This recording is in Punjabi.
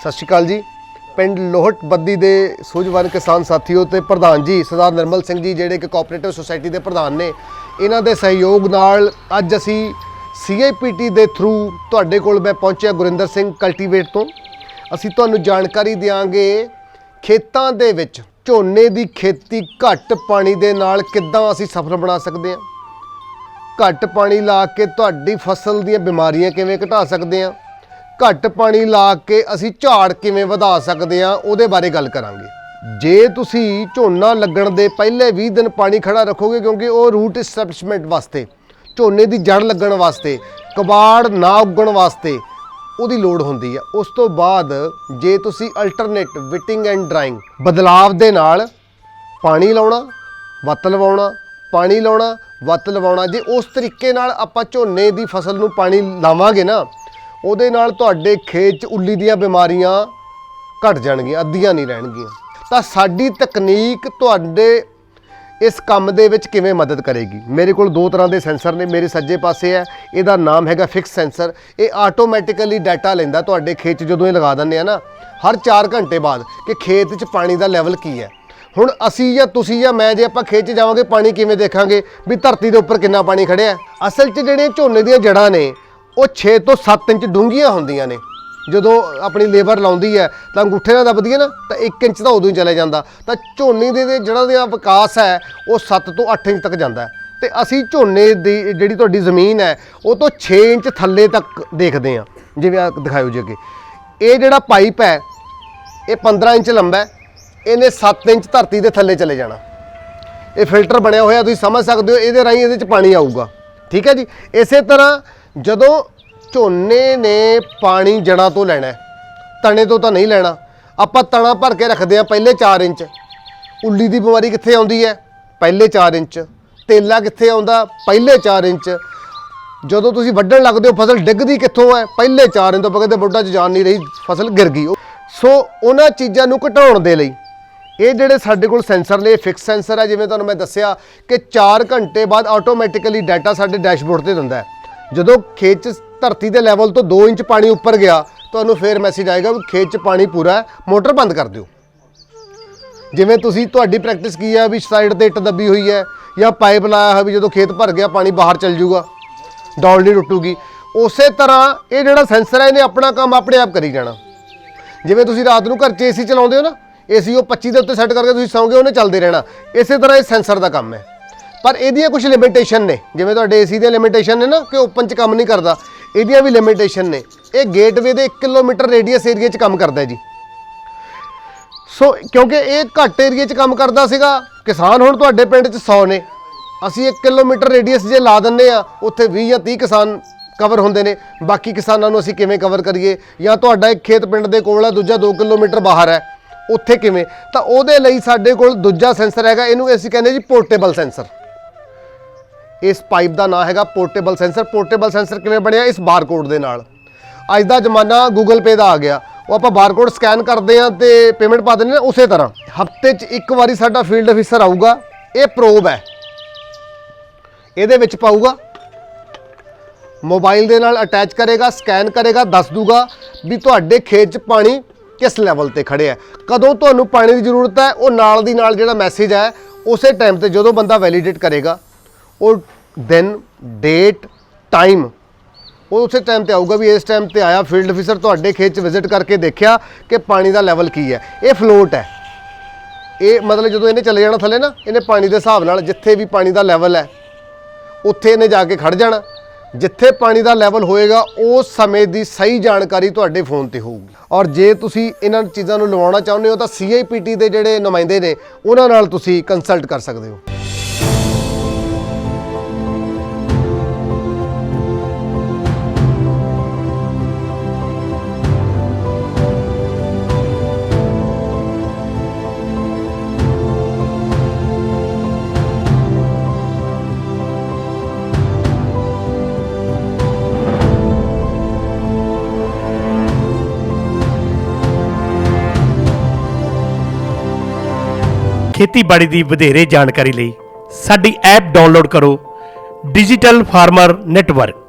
ਸਤਿ ਸ਼੍ਰੀ ਅਕਾਲ ਜੀ। ਪਿੰਡ ਲੋਹਟ ਬੱਦੀ ਦੇ ਸੂਝਵਾਨ ਕਿਸਾਨ ਸਾਥੀਓ ਤੇ ਪ੍ਰਧਾਨ ਜੀ, ਸਰਦਾਰ ਨਿਰਮਲ ਸਿੰਘ ਜੀ, ਜਿਹੜੇ ਕਿ ਕੋਆਪਰੇਟਿਵ ਸੁਸਾਇਟੀ ਦੇ ਪ੍ਰਧਾਨ ਨੇ, ਇਹਨਾਂ ਦੇ ਸਹਿਯੋਗ ਨਾਲ ਅੱਜ ਅਸੀਂ ਸੀਆਈਪੀਟੀ ਦੇ ਥਰੂ ਤੁਹਾਡੇ ਕੋਲ ਮੈਂ ਪਹੁੰਚਿਆ ਗੁਰਿੰਦਰ ਸਿੰਘ ਕਲਟੀਵੇਟ ਤੋਂ। ਅਸੀਂ ਤੁਹਾਨੂੰ ਜਾਣਕਾਰੀ ਦਿਆਂਗੇ ਖੇਤਾਂ ਦੇ ਵਿੱਚ ਝੋਨੇ ਦੀ ਖੇਤੀ ਘੱਟ ਪਾਣੀ ਦੇ ਨਾਲ ਕਿੱਦਾਂ ਅਸੀਂ ਸਫਲ ਬਣਾ ਸਕਦੇ ਹਾਂ। ਘੱਟ ਪਾਣੀ ਲਾ ਕੇ ਤੁਹਾਡੀ ਫਸਲ ਦੀਆਂ ਬਿਮਾਰੀਆਂ ਕਿਵੇਂ ਘਟਾ ਸਕਦੇ ਹਾਂ। ਘੱਟ ਪਾਣੀ ਲਾ ਕੇ ਅਸੀਂ ਝਾੜ ਕਿਵੇਂ ਵਧਾ ਸਕਦੇ ਹਾਂ, ਉਹਦੇ ਬਾਰੇ ਗੱਲ ਕਰਾਂਗੇ। ਜੇ ਤੁਸੀਂ ਝੋਨਾ ਲੱਗਣ ਦੇ ਪਹਿਲੇ 20 ਦਿਨ ਪਾਣੀ ਖੜਾ ਰੱਖੋਗੇ, ਕਿਉਂਕਿ ਉਹ ਰੂਟ ਐਸਟੈਬਲਿਸ਼ਮੈਂਟ ਵਾਸਤੇ, ਝੋਨੇ ਦੀ ਜੜ ਲੱਗਣ ਵਾਸਤੇ, ਕਬਾੜ ਨਾ ਉੱਗਣ ਵਾਸਤੇ ਉਹਦੀ ਲੋੜ ਹੁੰਦੀ ਹੈ। ਉਸ ਤੋਂ ਬਾਅਦ ਜੇ ਤੁਸੀਂ ਅਲਟਰਨੇਟ ਵਿਟਿੰਗ ਐਂਡ ਡਰਾਇੰਗ ਬਦਲਾਵ ਦੇ ਨਾਲ ਪਾਣੀ ਲਾਉਣਾ, ਵੱਤ ਲਵਾਉਣਾ, ਪਾਣੀ ਲਾਉਣਾ, ਵੱਤ ਲਵਾਉਣਾ, ਜੇ ਉਸ ਤਰੀਕੇ ਨਾਲ ਆਪਾਂ ਝੋਨੇ ਦੀ ਫਸਲ ਨੂੰ ਪਾਣੀ ਲਾਵਾਂਗੇ ਨਾ ਉਹਦੇ ਨਾਲ ਤੁਹਾਡੇ ਖੇਤ 'ਚ ਉੱਲੀ ਦੀਆਂ ਬਿਮਾਰੀਆਂ ਘਟ ਜਾਣਗੀਆਂ, ਅੱਧੀਆਂ ਨਹੀਂ ਰਹਿਣਗੀਆਂ। ਤਾਂ ਸਾਡੀ ਤਕਨੀਕ ਤੁਹਾਡੇ ਇਸ ਕੰਮ ਦੇ ਵਿੱਚ ਕਿਵੇਂ ਮਦਦ ਕਰੇਗੀ? ਮੇਰੇ ਕੋਲ ਦੋ ਤਰ੍ਹਾਂ ਦੇ ਸੈਂਸਰ ਨੇ, ਮੇਰੇ ਸੱਜੇ ਪਾਸੇ ਹੈ, ਇਹਦਾ ਨਾਮ ਹੈਗਾ ਫਿਕਸ ਸੈਂਸਰ ਇਹ ਆਟੋਮੈਟਿਕਲੀ ਡਾਟਾ ਲੈਂਦਾ ਤੁਹਾਡੇ ਖੇਤ 'ਚ, ਜਦੋਂ ਇਹ ਲਗਾ ਦਿੰਦੇ ਆ ਨਾ, ਹਰ 4 ਘੰਟੇ ਬਾਅਦ ਕਿ ਖੇਤ 'ਚ ਪਾਣੀ ਦਾ ਲੈਵਲ ਕੀ ਹੈ। ਹੁਣ ਅਸੀਂ ਜਾਂ ਤੁਸੀਂ ਜਾਂ ਮੈਂ ਜੇ ਆਪਾਂ ਖੇਤ 'ਚ ਜਾਵਾਂਗੇ, ਪਾਣੀ ਕਿਵੇਂ ਦੇਖਾਂਗੇ? ਵੀ ਧਰਤੀ ਦੇ ਉੱਪਰ ਕਿੰਨਾ ਪਾਣੀ ਖੜਿਆ ਅਸਲ 'ਚ ਜਿਹੜੀਆਂ ਝੋਨੇ ਦੀਆਂ ਜੜਾਂ ਨੇ ਉਹ 6 ਤੋਂ 7 ਇੰਚ ਡੂੰਘੀਆਂ ਹੁੰਦੀਆਂ ਨੇ। ਜਦੋਂ ਆਪਣੀ ਲੇਬਰ ਲਾਉਂਦੀ ਹੈ, ਤਾਂ ਅੰਗੂਠੇ ਨਾਲ ਦਬਦੀ ਨਾ, ਤਾਂ 1 ਇੰਚ ਤਾਂ ਉਦੋਂ ਹੀ ਚਲੇ ਜਾਂਦਾ। ਤਾਂ ਝੋਨੇ ਦੇ ਜਿਹੜਾ ਦਾ ਵਿਕਾਸ ਹੈ, ਉਹ 7 ਤੋਂ 8 ਇੰਚ ਤੱਕ ਜਾਂਦਾ ਹੈ। ਤੇ ਅਸੀਂ ਝੋਨੇ ਦੀ ਜਿਹੜੀ ਤੁਹਾਡੀ ਜ਼ਮੀਨ ਹੈ, ਉਹ ਤੋਂ 6 ਇੰਚ ਥੱਲੇ ਤੱਕ ਦੇਖਦੇ ਹਾਂ। ਜਿਵੇਂ ਆ ਦਿਖਾਇਓ ਜੀ ਅੱਗੇ। ਇਹ ਜਿਹੜਾ ਪਾਈਪ ਹੈ, ਇਹ 15 ਇੰਚ ਲੰਬਾ ਹੈ। ਇਹਨੇ 7 ਇੰਚ ਧਰਤੀ ਦੇ ਥੱਲੇ ਚਲੇ ਜਾਣਾ। ਇਹ ਫਿਲਟਰ ਬਣਿਆ ਹੋਇਆ, ਤੁਸੀਂ ਸਮਝ ਸਕਦੇ ਹੋ, ਇਹਦੇ ਰਾਹੀਂ ਇਹਦੇ ਚ ਪਾਣੀ ਆਊਗਾ। ਠੀਕ ਹੈ ਜੀ? ਇਸੇ ਤਰ੍ਹਾਂ ਜਦੋਂ ਝੋਨੇ ਨੇ ਪਾਣੀ ਜੜਾਂ ਤੋਂ ਲੈਣਾ ਤਣੇ ਤੋਂ ਤਾਂ ਨਹੀਂ ਲੈਣਾ, ਆਪਾਂ ਤਣਾ ਭਰ ਕੇ ਰੱਖਦੇ ਆ ਪਹਿਲੇ 4 ਇੰਚ। ਉੱਲੀ ਦੀ ਬਿਮਾਰੀ ਕਿੱਥੇ ਆਉਂਦੀ ਹੈ? ਪਹਿਲੇ 4 ਇੰਚ। ਤੇਲਾ ਕਿੱਥੇ ਆਉਂਦਾ? ਪਹਿਲੇ 4 ਇੰਚ। ਜਦੋਂ ਤੁਸੀਂ ਵੱਢਣ ਲੱਗਦੇ ਹੋ, ਫਸਲ ਡਿੱਗਦੀ ਕਿੱਥੋਂ ਹੈ? ਪਹਿਲੇ 4 ਇੰਚ ਤੋਂ ਆਪਾਂ ਕਹਿੰਦੇ ਬੁੱਢਾ ਚ ਜਾਨ ਨਹੀਂ ਰਹੀ, ਫਸਲ ਗਿਰ ਗਈ। ਸੋ ਉਹਨਾਂ ਚੀਜ਼ਾਂ ਨੂੰ ਘਟਾਉਣ ਦੇ ਲਈ, ਇਹ ਜਿਹੜੇ ਸਾਡੇ ਕੋਲ ਸੈਂਸਰ ਨੇ ਫਿਕਸ ਸੈਂਸਰ ਹੈ, ਜਿਵੇਂ ਤੁਹਾਨੂੰ ਮੈਂ ਦੱਸਿਆ ਕਿ 4 ਘੰਟੇ ਬਾਅਦ ਆਟੋਮੈਟਿਕਲੀ ਡਾਟਾ ਸਾਡੇ ਡੈਸ਼ਬੋਰਡ ਤੇ ਦਿੰਦਾ ਹੈ। ਜਦੋਂ ਖੇਤ 'ਚ ਧਰਤੀ ਦੇ ਲੈਵਲ ਤੋਂ 2 ਇੰਚ ਪਾਣੀ ਉੱਪਰ ਗਿਆ, ਤੁਹਾਨੂੰ ਫੇਰ ਮੈਸੇਜ ਆਏਗਾ ਵੀ ਖੇਤ 'ਚ ਪਾਣੀ ਪੂਰਾ ਹੈ, ਮੋਟਰ ਬੰਦ ਕਰ ਦਿਓ। ਜਿਵੇਂ ਤੁਸੀਂ ਤੁਹਾਡੀ ਪ੍ਰੈਕਟਿਸ ਕੀ ਹੈ ਵੀ ਸਾਈਡ ਤੇ ਇੱਟ ਦੱਬੀ ਹੋਈ ਹੈ ਜਾਂ ਪਾਈਪ ਲਾਇਆ ਹੋਇਆ ਵੀ ਜਦੋਂ ਖੇਤ ਭਰ ਗਿਆ, ਪਾਣੀ ਬਾਹਰ ਚੱਲ ਜਾਊਗਾ ਡੌਲ ਨਹੀਂ ਟੁੱਟੂਗੀ। ਉਸੇ ਤਰ੍ਹਾਂ ਇਹ ਜਿਹੜਾ ਸੈਂਸਰ ਹੈ, ਇਹਨੇ ਆਪਣਾ ਕੰਮ ਆਪਣੇ ਆਪ ਕਰੀ ਜਾਣਾ। ਜਿਵੇਂ ਤੁਸੀਂ ਰਾਤ ਨੂੰ ਘਰ 'ਚ ਏਸੀ ਚਲਾਉਂਦੇ ਹੋ ਨਾ ਏਸੀ ਉਹ 25 ਦੇ ਉੱਤੇ ਸੈੱਟ ਕਰਕੇ ਤੁਸੀਂ ਸੌਂਗੇ, ਉਹਨੇ ਚੱਲਦੇ ਰਹਿਣਾ। ਇਸੇ ਤਰ੍ਹਾਂ ਇਹ ਸੈਂਸਰ ਦਾ ਕੰਮ ਹੈ। ਪਰ ਇਹਦੀਆਂ ਕੁਝ ਲਿਮਿਟੇਸ਼ਨ ਨੇ। ਜਿਵੇਂ ਤੁਹਾਡੇ ਏਸੀ ਦੀਆਂ ਲਿਮਿਟੇਸ਼ਨ ਨੇ ਨਾ ਕਿ ਓਪਨ 'ਚ ਕੰਮ ਨਹੀਂ ਕਰਦਾ। ਇਹਦੀਆਂ ਵੀ ਲਿਮਿਟੇਸ਼ਨ ਨੇ। ਇਹ ਗੇਟਵੇ ਦੇ 1 ਕਿਲੋਮੀਟਰ ਰੇਡੀਅਸ ਏਰੀਆ 'ਚ ਕੰਮ ਕਰਦਾ ਜੀ। ਸੋ ਕਿਉਂਕਿ ਇਹ ਘੱਟ ਏਰੀਆ 'ਚ ਕੰਮ ਕਰਦਾ ਸੀਗਾ, ਕਿਸਾਨ ਹੁਣ ਤੁਹਾਡੇ ਪਿੰਡ 'ਚ 100 ਨੇ। ਅਸੀਂ 1 ਕਿਲੋਮੀਟਰ ਰੇਡੀਅਸ ਜੇ ਲਾ ਦਿੰਨੇ ਆ ਉੱਥੇ 20 ਜਾਂ 30 ਕਿਸਾਨ ਕਵਰ ਹੁੰਦੇ ਨੇ। ਬਾਕੀ ਕਿਸਾਨਾਂ ਨੂੰ ਅਸੀਂ ਕਿਵੇਂ ਕਵਰ ਕਰੀਏ? ਜਾਂ ਤੁਹਾਡਾ ਇੱਕ ਖੇਤ ਪਿੰਡ ਦੇ ਕੋਲ ਆ, ਦੂਜਾ 2 ਕਿਲੋਮੀਟਰ ਬਾਹਰ ਹੈ। ਉੱਥੇ ਕਿਵੇਂ? ਤਾਂ ਉਹਦੇ ਲਈ ਸਾਡੇ ਕੋਲ ਦੂਜਾ ਸੈਂਸਰ ਹੈਗਾ, ਇਹਨੂੰ ਅਸੀਂ ਕਹਿੰਦੇ ਜੀ ਪੋਰਟੇਬਲ ਸੈਂਸਰ ਇਸ ਪਾਈਪ ਦਾ ਨਾਮ ਹੈਗਾ ਪੋਰਟੇਬਲ ਸੈਂਸਰ। ਪੋਰਟੇਬਲ ਸੈਂਸਰ ਕਿਵੇਂ ਬਣਿਆ? ਇਸ ਬਾਰਕੋਡ ਦੇ ਨਾਲ। ਅੱਜ ਦਾ ਜ਼ਮਾਨਾ ਗੂਗਲ ਪੇ ਦਾ ਆ ਗਿਆ। ਉਹ ਆਪਾਂ ਬਾਰਕੋਡ ਸਕੈਨ ਕਰਦੇ ਆ ਤੇ ਪੇਮੈਂਟ ਪਾ ਦਿੰਦੇ ਨੇ ਉਸੇ ਤਰ੍ਹਾਂ। ਹਫ਼ਤੇ 'ਚ ਇੱਕ ਵਾਰੀ ਸਾਡਾ ਫੀਲਡ ਅਫੀਸਰ ਆਊਗਾ। ਇਹ ਪ੍ਰੋਬ ਹੈ। ਇਹਦੇ ਵਿੱਚ ਪਾਊਗਾ। ਮੋਬਾਈਲ ਦੇ ਨਾਲ ਅਟੈਚ ਕਰੇਗਾ ਸਕੈਨ ਕਰੇਗਾ, ਦੱਸ ਦੂਗਾ ਵੀ ਤੁਹਾਡੇ ਖੇਤ 'ਚ ਪਾਣੀ ਕਿਸ ਲੈਵਲ ਤੇ ਖੜਿਆ ਹੈ। ਕਦੋਂ ਤੁਹਾਨੂੰ ਪਾਣੀ ਦੀ ਜ਼ਰੂਰਤ ਹੈ, ਉਹ ਨਾਲ ਦੀ ਨਾਲ ਜਿਹੜਾ ਮੈਸੇਜ ਹੈ, ਉਸੇ ਟਾਈਮ ਤੇ ਜਦੋਂ ਬੰਦਾ ਵੈਲੀਡੇਟ ਕਰੇਗਾ। ਉਹ ਦਿਨ ਡੇਟ ਟਾਈਮ ਉਹ ਉਸੇ ਟਾਈਮ ਤੇ ਆਊਗਾ ਵੀ ਇਸ ਟਾਈਮ ਤੇ ਆਇਆ ਫੀਲਡ ਅਫੀਸਰ ਤੁਹਾਡੇ ਖੇਤ 'ਚ ਵਿਜ਼ਿਟ ਕਰਕੇ ਦੇਖਿਆ ਕਿ ਪਾਣੀ ਦਾ ਲੈਵਲ ਕੀ ਹੈ। ਇਹ ਫਲੋਟ ਹੈ। ਇਹ ਮਤਲਬ ਜਦੋਂ ਇਹਨੇ ਚਲੇ ਜਾਣਾ ਥੱਲੇ ਨਾ, ਇਹਨੇ ਪਾਣੀ ਦੇ ਹਿਸਾਬ ਨਾਲ ਜਿੱਥੇ ਵੀ ਪਾਣੀ ਦਾ ਲੈਵਲ ਹੈ, ਉੱਥੇ ਇਹਨੇ ਜਾ ਕੇ ਖੜ ਜਾਣਾ। ਜਿੱਥੇ ਪਾਣੀ ਦਾ ਲੈਵਲ ਹੋਏਗਾ, ਉਸ ਸਮੇਂ ਦੀ ਸਹੀ ਜਾਣਕਾਰੀ ਤੁਹਾਡੇ ਫੋਨ ਤੇ ਹੋਊਗੀ। ਔਰ ਜੇ ਤੁਸੀਂ ਇਹਨਾਂ ਚੀਜ਼ਾਂ ਨੂੰ ਲਵਾਉਣਾ ਚਾਹੁੰਦੇ ਹੋ, ਤਾਂ CIPT ਦੇ ਜਿਹੜੇ ਨੁਮਾਇੰਦੇ ਨੇ, ਉਹਨਾਂ ਨਾਲ ਤੁਸੀਂ ਕੰਸਲਟ ਕਰ ਸਕਦੇ ਹੋ। ਖੇਤੀਬਾੜੀ ਦੀ ਵਧੇਰੇ ਜਾਣਕਾਰੀ ਲਈ ਸਾਡੀ ਐਪ ਡਾਊਨਲੋਡ ਕਰੋ ਡਿਜੀਟਲ ਫਾਰਮਰ ਨੈਟਵਰਕ।